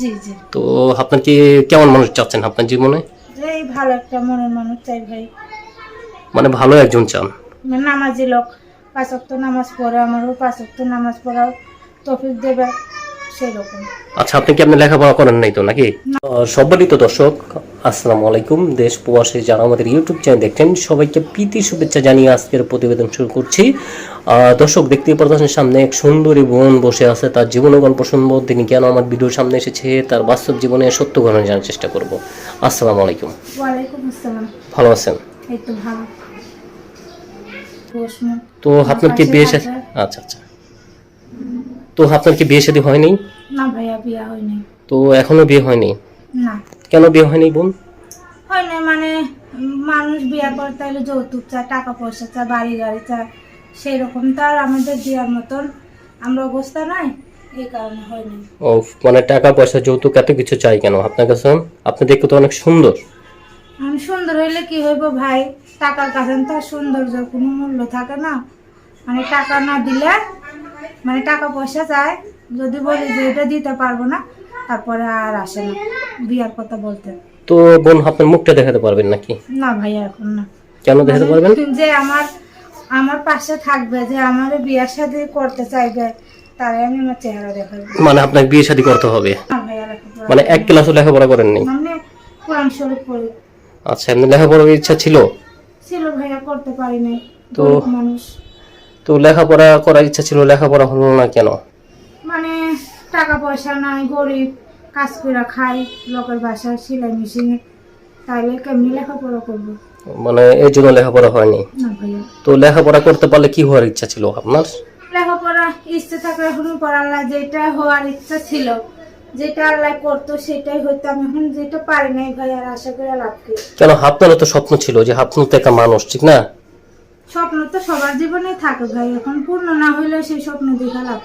জি জি। তো আপনার কি কেমন মানুষ চাচ্ছেন আপনার জীবনে? এই ভালো একটা মনের মানুষ চাই ভাই। মানে ভালো একজন চান? মানে নামাজি লোক পাঁচ ওয়াক্ত নামাজ পড়ে আমারও পাঁচ ওয়াক্ত নামাজ পড়াও তফিক দেবে। আচ্ছা আপনি কি আপনি লেখাপড়া করেন নাই তো নাকি? সম্মানিত দর্শক আসসালামু আলাইকুম। দেশ প্রবাসে যারা আমাদের ইউটিউব চ্যানেল দেখছেন সবাইকে প্রীতি শুভেচ্ছা জানিয়ে আজকের প্রতিবেদন শুরু করছি। দর্শক দেখতেই পারতেছেন সামনে এক সুন্দরী বোন বসে আছে। তার জীবনের গল্প শুনব। তিনি কেন আমার ভিডিওর সামনে এসেছে? তার বাস্তব জীবনে সত্য ঘটনা জানার চেষ্টা করব। আসসালামু আলাইকুম। আসসালাম। ভালো আছেন? এই তো ভালো। তো আপনার কি বিয়ে আচ্ছা আচ্ছা। তো আপনার কি বিয়ে শাদী হয়নি? না ভাইয়া বিয়ে হয়নি। তো এখনও বিয়ে হয়নি? না। কেন বিয়ে হয়নি বোন? হয়নি মানে মানুষ বিয়ে করতে হলে যৌতুক চায় টাকা পয়সা চায় বাড়ি গাড়ি চায় সেই রকম আর আমাদের দেওয়ার মতন আমরা অবস্থা নাই এই কারণে হয়নি। ও মানে টাকা পয়সা যৌতুক এত কিছু চাই কেন আপনার কাছে? আপনি দেখতে তো অনেক সুন্দর। আমি সুন্দর হইলে কি হইব ভাই? টাকার কাছে তো আর সৌন্দর্যের কোনো মূল্য থাকে না। মানে টাকা না দিলে মানে টাকা পয়সা চায় যদি বলি যে এটা দিতে পারব না তারপরে আর আসে না। বিয়ার কথা বলতে। তো বোন আপনার মুখটা দেখাতে পারবেন নাকি? না ভাই এখন না। কেন দেখাতে পারবেন? মানে যে আমার আমার পাশে থাকবে যে আমার বিয়ার সাথে করতে চাইবে তারে আমি আমার চেহারা দেখাবো। মানে আপনাকে বিয়ে শাদী করতে হবে? না মানে এক ক্লাসও লেখাপড়া করেননি? মানে কোরআন শরীফ পড়ি। আচ্ছা এমনি লেখাপড়ার ইচ্ছা ছিল? ছিল ভাইয়া করতে পারি নাই তো- মানুষ। তো লেখাপড়া করার ইচ্ছা ছিল লেখাপড়া হলো না কেন? মানে টাকা পয়সা নাই গরিব কাজ করে খাই লোকের বাসায় সেলাই মেশিনে তাইলে কেমনি লেখাপড়া করব? মানে এই জন্য লেখাপড়া হয়নি? না ভাইয়া। তো লেখাপড়া করতে পারলে কি হওয়ার ইচ্ছা ছিল আপনার? লেখাপড়া ইচ্ছে থাকলে এখন পড়ার না যেটা হওয়ার ইচ্ছা ছিল যেটা আল্লাহ করতো সেটাই হইতো আমি এখন যেটা পারি নাই ভাই আর আশা করে লাভ কি? কেন আপনারও তো স্বপ্ন ছিল যে আপনার তো একটা মানুষ ঠিক না? স্বপ্ন তো সবার জীবনে থাকে ভাই। এখন পূর্ণ না হইলেও সেই স্বপ্ন দেখা লাভ